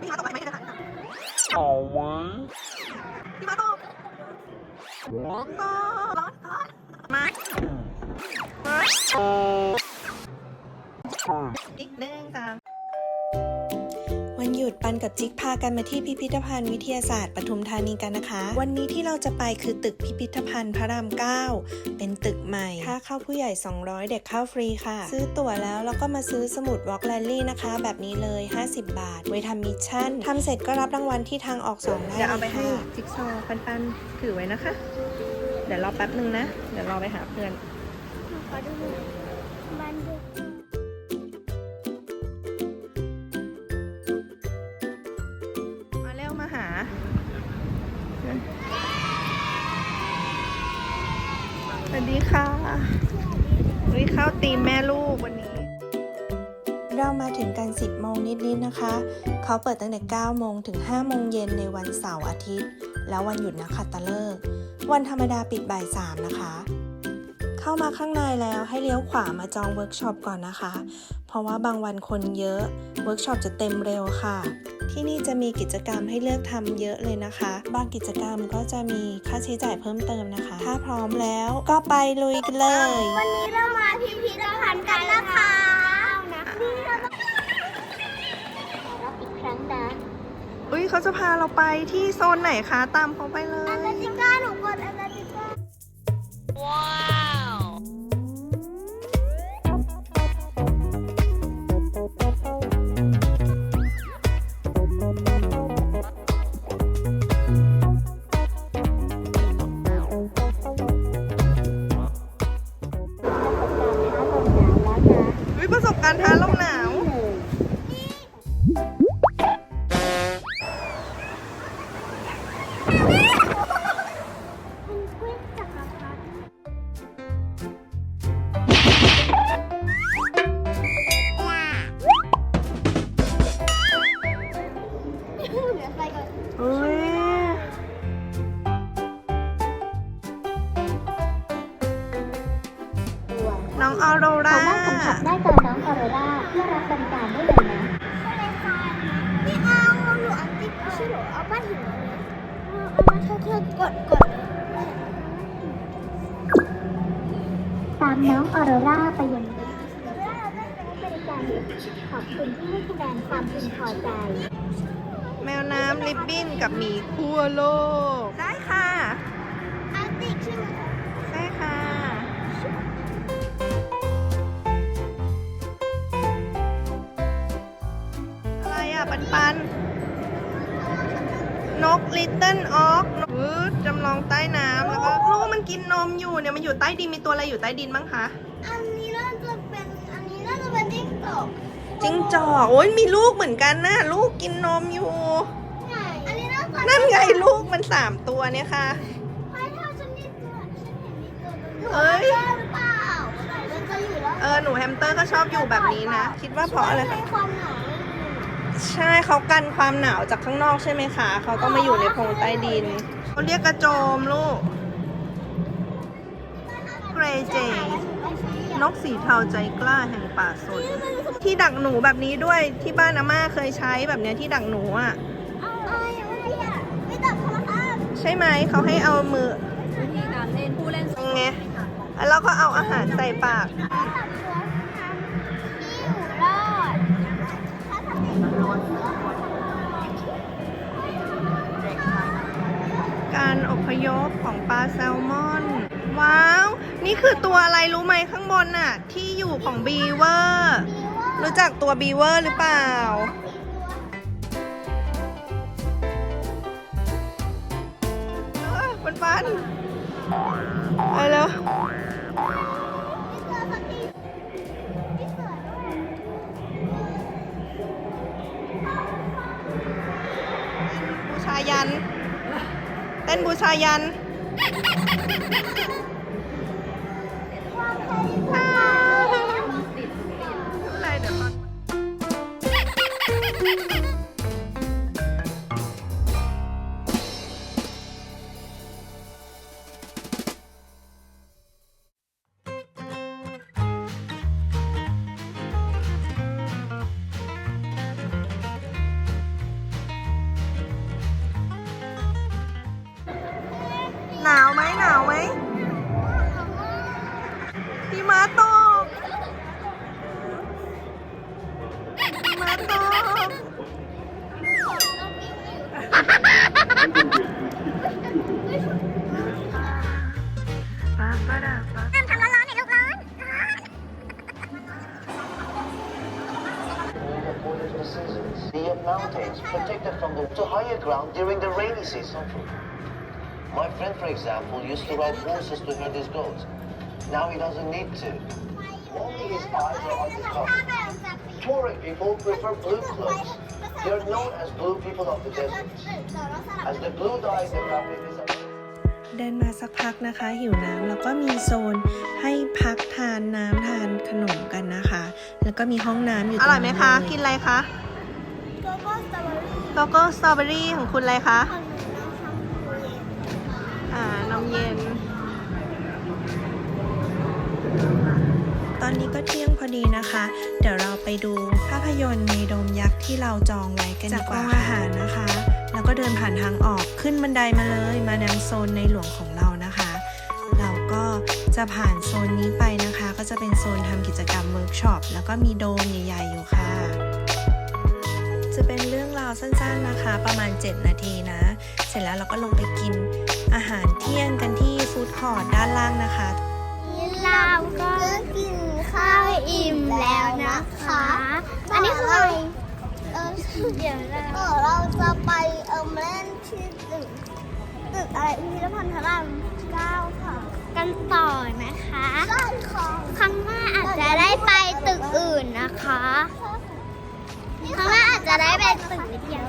พี่มาต่อไปไหมเดี๋ยวค่ะเอาไว้พี่มาต่อร้อนร้อนร้อนมา ปันกับจิ๊กพากันมาที่พิพิธภัณฑ์วิทยาศาสตร์ปทุมธานีกันนะคะ วันนี้ที่เราจะไปคือตึกพิพิธภัณฑ์พระราม 9 เป็นตึกใหม่ ค่าเข้าผู้ใหญ่ 200 เด็กเข้าฟรีค่ะ ซื้อตั๋วแล้วแล้วก็มาซื้อสมุดวอล์กแลลี่นะคะ แบบนี้เลย 50 บาท ไว้ทำมิชชั่นทำเสร็จก็รับรางวัลที่ทางออกสองได้เดี๋ยวเอาไปให้ค่ะจิ๊กซอว์ปันๆถือไว้นะคะ เดี๋ยวรอแป๊บหนึ่งนะ เดี๋ยวรอไปหาเพื่อนขอดูบันทึ ตีมแม่ลูกวันนี้ เรามาถึงกัน 10 โมงนิดๆนะคะ เขาเปิดตั้งแต่ 9 โมงถึง 5 โมงเย็นในวันเสาร์อาทิตย์ แล้ววันหยุดนักขัตฤกษ์วันธรรมดาปิดบ่าย 3 นะคะ เข้ามาข้างในแล้วให้เลี้ยวขวามาจองเวิร์กช็อปก่อนนะคะ เพราะว่าบางวันคนเยอะ เวิร์กช็อปจะเต็มเร็วค่ะ ที่นี่จะมีกิจกรรมให้เลือกทำเยอะเลยนะคะ บางกิจกรรมก็จะมีค่าใช้จ่ายเพิ่มเติมนะคะ ถ้าพร้อมแล้วก็ไปลุยกันเลย วันนี้เรามาพิพิธภัณฑ์กันนะคะนี่เราต้องรับอีกครั้งนะอุ้ยเขาจะพาเราไปที่โซนไหนคะ ตามเขาไปเลยอันนาติก้าหนูกดอันนาติก้าวิ เดี๋ยวไปก่อนอุ้ยน้องออโรราสามารถสัมผัสได้ตอนน้องออโรราเพื่อรับบริการได้เลยนะไม่เอาหนูเอาติ๊กไม่ใช่หนูเอาบ้านหินเอาเอามาเธอเธอกดกดตามน้องออโรราไปยังลิฟต์บริการขอบคุณที่ให้คะแนนความพึงพอใจแมวน้ำลิ ปบินกับหมีขั้วโลก ได้ค่ะเอาติ๊กใช่ไหมใช่ค่ะ อะไรอะ ปันปัน นกลิตเติ้ลออกวืดจำลองใต้น้ำแล้วก็ลูกมันกินนมอยู่เนี่ยมันอยู่ใต้ดินมีตัวอะไรอยู่ใต้ดินบ้างคะอันนี้น่าจะเป็นอันนี้น่าจะเป็นติ๊กตอก จิงจอกโอ้ยมีลูกเหมือนกันนะลูกกินนมอยู่ ไงลูกมันสามตัวเนี่ยค่ะ ไม่ถ้าฉันมีตัวฉันเห็นมีตัวหนูเอ้ยได้หรือเปล่ามันจะอยู่แล้วเออหนูแฮมสเตอร์ก็ชอบอยู่แบบนี้นะ คิดว่าเพราะอะไรในคะ ความหนาวใช่เขากันความหนาวจากข้างนอกใช่ไหมคะเขาก็มาอยู่ในโพรงใต้ดินเขาเรียกกระโจมลูกเกรเจ นกสีเทาใจกล้าแห่งป่าสนที่ดักหนูแบบนี้ด้วยที่บ้านอาม่าเคยใช้แบบเนี้ยที่ดักหนูอะ ใช่ไหมเขาให้เอามือวิธีการเล่นผู้เล่นตรงไงแล้วก็เอาอาหารใส่ปากถ้ารอดถ้าทำให้อยู่รอดการอพยพของปลาแซลมอน ว้าว นี่คือตัวอะไรรู้ไหมข้างบนน่ะ ที่อยู่ของบีเวอร์ รู้จักตัวบีเวอร์หรือเปล่า ไปแล้วบูชายัน เต้นบูชายันอะไรเดี๋ยวก่อน used to ride horses to herd his goats. Now he doesn't need to. Only his eyes are on the top. Touring people prefer blue clothes. They're known as blue people of the desert. As the blue dye in the fabric is a เดินมาสักพักนะคะ หิวน้ำแล้วก็มีโซนให้พักทานน้ำทานขนมกันนะคะ แล้วก็มีห้องน้ำอยู่อตรงร่อยไหมนั้นคะเลยกินอะไรคะโกโก้สตรอเบอรี่โกโก้สตรอเบอรี่ของคุณอะไรคะของหนูน้องทำคุย อ่านมเย็น ตอนนี้ก็เที่ยงพอ ดีนะคะ เดี๋ยวเราไปดูภาพยนตร์ในโดมยักษ์ที่เราจองไว้กันดีกว่าอาหารนะคะ แล้วก็เดินผ่านทางออกขึ้นบันไดมาเลยมายังโซนในหลวงของเรานะคะ เราก็จะผ่านโซนนี้ไปนะคะ ก็จะเป็นโซนทำกิจกรรมเวิร์กช็อปแล้วก็มีโดมใหญ่ๆอยู่ค่ะ จะเป็นเรื่องราวสั้นๆนะคะ ประมาณ 7 นาทีนะ เสร็จแล้วเราก็ลงไปกินอาหารเที่ยงกันที่ฟู้ดคอร์ทด้านล่างนะคะ เราก็กินข้าวอิ่มแล้วนะคะ อันนี้คืออะไรเออเดี๋ยวเราเราจะไปเอิมเล่นที่ตึกตึกอะไรพิพิธภัณฑ์พระรามเก้าค่ะ กันต่อนะคะใช่ค่ะครั้งหน้าอาจจะได้ไปตึกอื่นนะคะ ครั้งหน้าอาจจะได้ไปตึกวิทยา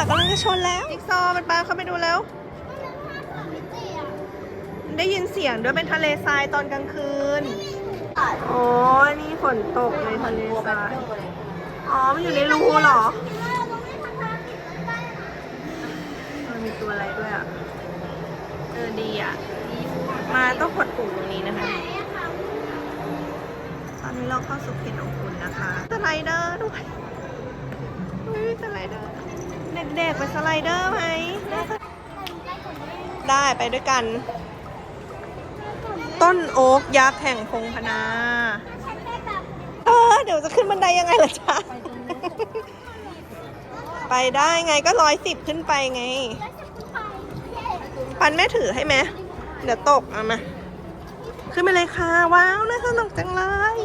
าอุกกาบาตกำลังจะชนแล้วจิ๊กซอว์มันไปเข้าไปดูแล้วได้ยินเสียงด้วยเป็นทะเลทรายตอนกลางคืน โอ้ยนี่ฝนตกในทะเลทราย อ๋อ มันอยู่ในรูเหรอมันมีตัวอะไรด้วยอะ เออดีอะ มาต้องกดปุ่มตรงนี้นะคะ ตอนนี้เราเข้าสู่เขตของคุณนะคะสไลเดอร์ด้วยอุ้ยสไลเดอร์ เด็กๆ ไปสไลเดอร์ไหม ได้ไปด้วยกัน ต้นโอ๊กยักษ์แห่งพงพนา เออ เดี๋ยวจะขึ้นบันไดยังไงล่ะจ๊ะ ไปได้ไงก็ร้อยสิบขึ้นไปไง ปันแม่ถือให้ไหม เดี๋ยวตกเอามา ขึ้นไปเลยค่ะ ว้าว น่าสนุกจังเลย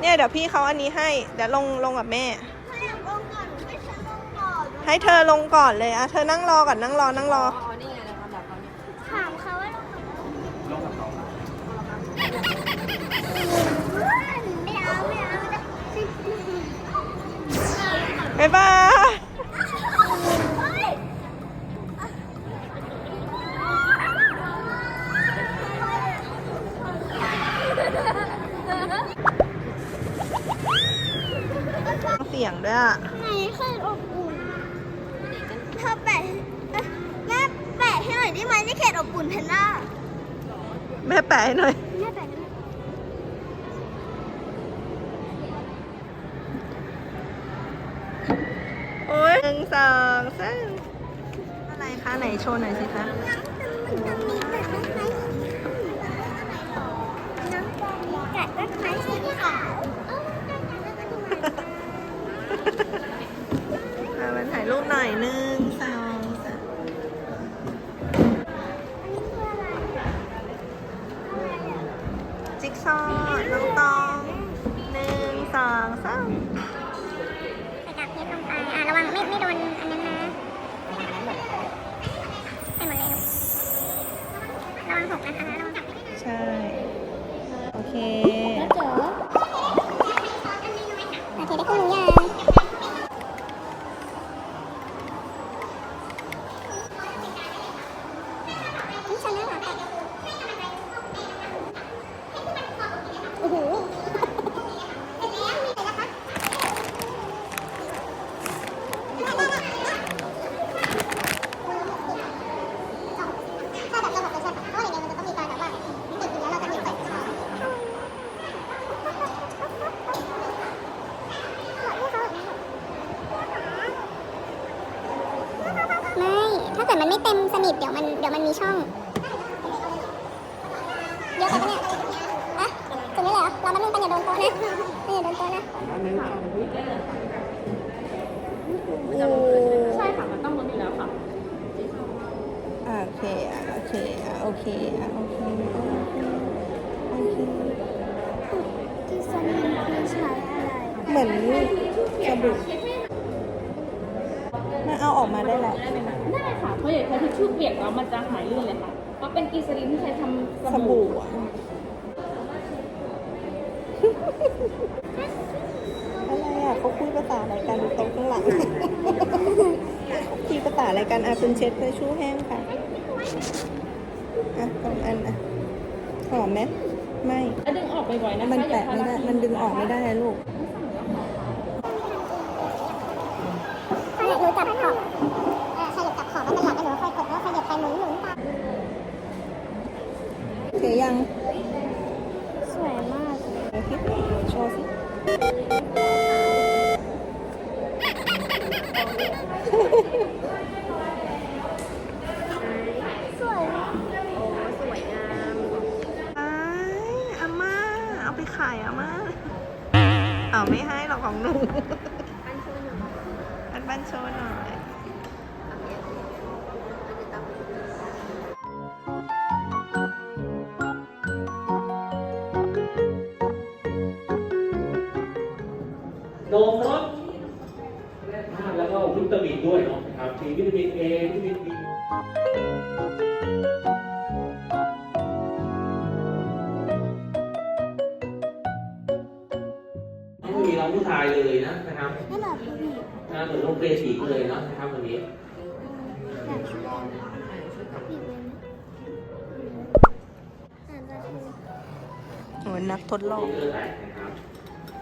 เนี่ยเดี๋ยวพี่เขาอันนี้ให้ เดี๋ยวลงลงกับแม่ ให้เธอลงก่อนเลยอะเธอนั่งรอก่อนนั่งรอนั่งรอ อ๋อนี่ไงเราทำแบบเขาเนี่ยถามเขาว่าลงกับเขาไม่เอาไม่เอาบ๊ายบาย เสียงด้วยอะไหนเคยอบอุ่นเธอแปะเอ๊ะแม่แปะให้หน่อยได้ไหมนี่เขตอบอุ่นเพนด้าแม่แปะให้หน่อยแม่แปะให้หน่อยโอ้ยหนึ่งสองสามอะไรคะไหนโชว์หน่อยสิคะมันจะมีแต่ต้นไม้สีน้ำจะมีแต่ต้นไม้สีขาวเออมันจะมีต้นไม้สีขาว มาถ่ายรูปหน่อยหนึ่ง นอย่าโดนโต๊ะนะปันอย่าโดนโต๊ะนะใช่ค่ะ มันต้องลดอยู่แล้วค่ะ อะโอเคอะโอเคอะโอเคอะโอเคโอเคที่สนิทคือใช้อะไรเหมือนสบู่มันเอาออกมาได้แล้วได้ค่ะเพราะอย่างใช้ทิชชู่เปียกแล้วมันจะหายลื่นเลยค่ะเพราะเป็นกลีเซอรีนที่ใช้ทำสสบู่บู่อะอะไรอะเขาคุยภาษาอะไรกันดูโต๊ะข้างหลังคุยภาษาอะไรกันอะคุณเช็ดเพื่อชู่แห้งค่ะอะสองอันอะหอมไหมไม่แล้วดึงออกบ่อยๆนะคะมันแตะไม่ได้ มันดึงออกไม่ได้อะลูกถ้าอยากรู้จับขอบเออขยับจับขอบแล้วมันหลับไปหนูค่อยกดแล้วขยับไปหมุนหมุนตามโอเคยัง สวยมากเลย โอเคโชว์สิ สวยมากไอ้อาม่า เอาไปขายอาม่า เอาไม่ให้หรอกของหนูปัน ต้องมีน้องผู้ชายเลยนะนะครับไม่แบบผู้หญิงนะเหมือนโรงเรียนหญิงเลยเนาะนะครับวันนี้แบบชุดแดงผิดเลยนะอ่านมาคือเหมือนนักทดลองเจอไหนนะครับ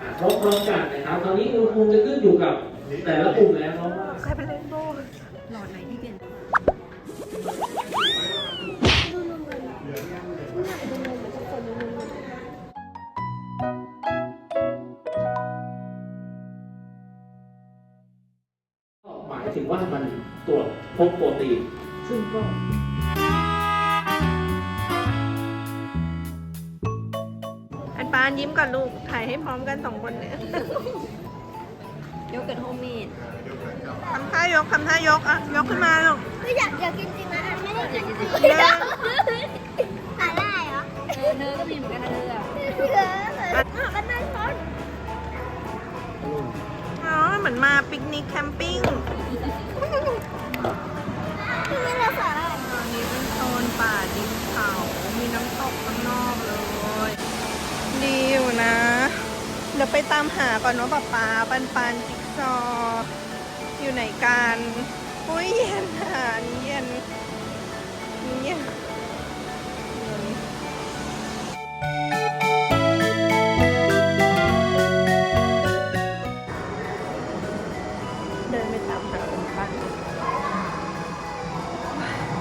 อะพร้อมๆกันนะครับ ตอนนี้อุณหภูมิจะขึ้นอยู่กับแต่ละกลุ่มแล้วเนาะว่าใครเป็น ว่ามันตรวจพบโปรตีน ซึ่งก็อันปานยิ้มก่อนลูก ถ่ายให้พร้อมกันสองคนเนี่ยโยเกิร์ตโฮมเมดทำท่ายกทำท่ายกอะ ยกขึ้นมาลูกคืออยากอยากกินจริงนะอะไม่ได้กินจริงหนึ่งอ่านได้เหรอเออเนยก็มีเหมือนกันนะเนยอะเอออะมันน่าชอบอ๋อเหมือนมาปิกนิกแคมปิ้ง คือไม่เราสาหร่าย ตอนนี้เป็นโซนป่าดินเขา มีน้ำตกข้างนอกเลย ดีอยู่นะ เดี๋ยวไปตามหาก่อนว่าป๊าป๊าปันปันจิ๊กซอว์อยู่ไหนกันอุ้ยเย็นอะนี่เย็นนี่เย็นเย็นเดินไปตามหาปันปัน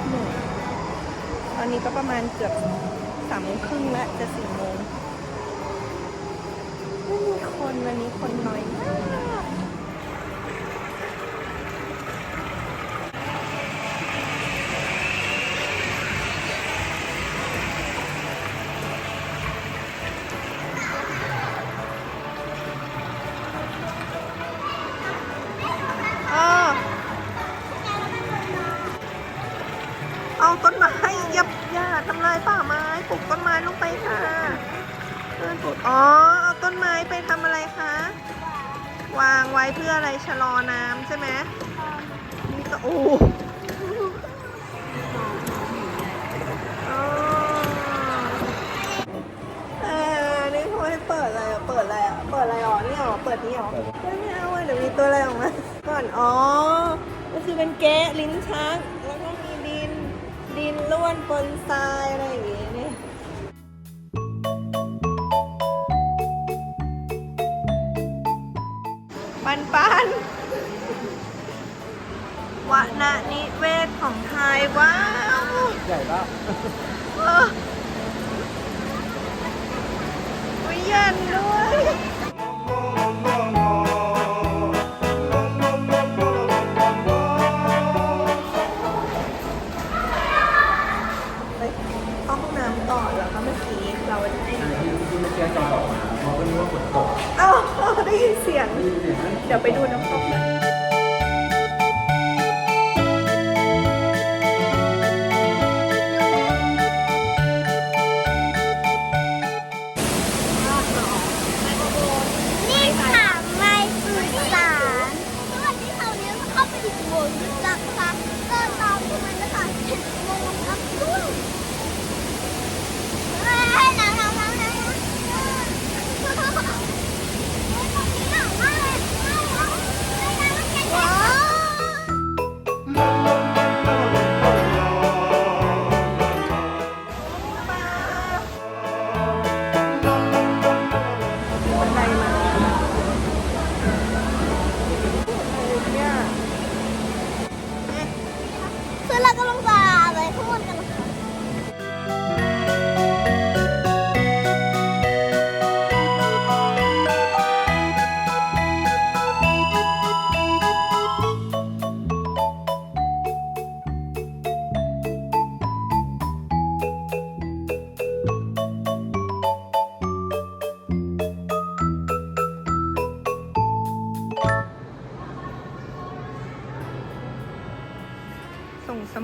เหนื่อยตอนนี้ก็ประมาณเกือบสามโมงครึ่งแล้วจะสี่โมงไม่มี คนวันนี้คนน้อยมาก เพื่อนปลูกอ๋อเอาต้นไม้ไปทำอะไรคะ วางไว้เพื่ออะไรชะลอน้ำใช่ไหมนี่ก็โอ้อ๋อเออนี่เขาให้เปิดอะไรอะเปิดอะไรอะเปิดอะไรอ๋อนี่อ๋อเปิดนี่อ๋อไม่เอาอะเดี๋ยวมีตัวอะไรออกมาก่อนอ๋อก็คือเป็นแกะลิ้นชักแล้วก็มีดินดินล้วนปนทรายอะไรอย่างงี้ ปันปันวัณนิเวศของไทยว้าวใหญ่ปะเอออุ๊ยเย็นด้วย ไปเข้าห้องน้ำต่อแล้วก็เมื่อกี้เราได้ที่เมื่อกี้จอยออกมาบอกว่ารู้ว่าฝนตกเอ้าได้ยินเสียง ได้ยินเสียงนั่น เดี๋ยวไปดูน้ำตก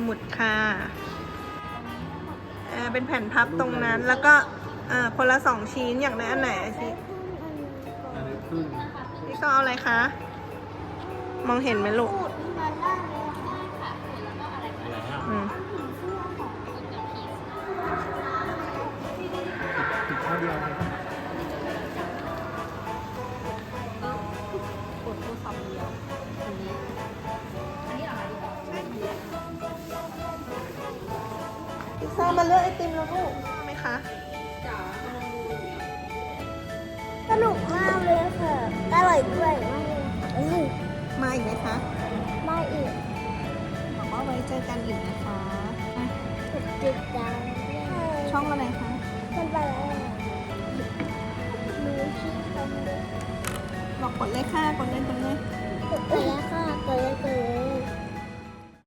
มุดค่ะอ่าเป็นแผ่นพับตรงนั้น แล้วก็อ่าคนละสองชิ้นอยากได้อันไหนอะชิอันนี้ขึ้นนี่ก็เอาอะไรคะ มองเห็นไหมลูก มาเลือกไอติมแล้วลูกไหมคะ สนุกมากเลยค่ะอร่อยด้วยมากเลยเอ้ยมาอีกไหมคะมาอีกบอกว่าไว้เจอกันอีกนะคะอะติดดาวช่องอะไรคะมันไปแล้วหนูชื่อคำเดียวบอกกดเลยค่ะ กดเลยกดเลยกดไปแ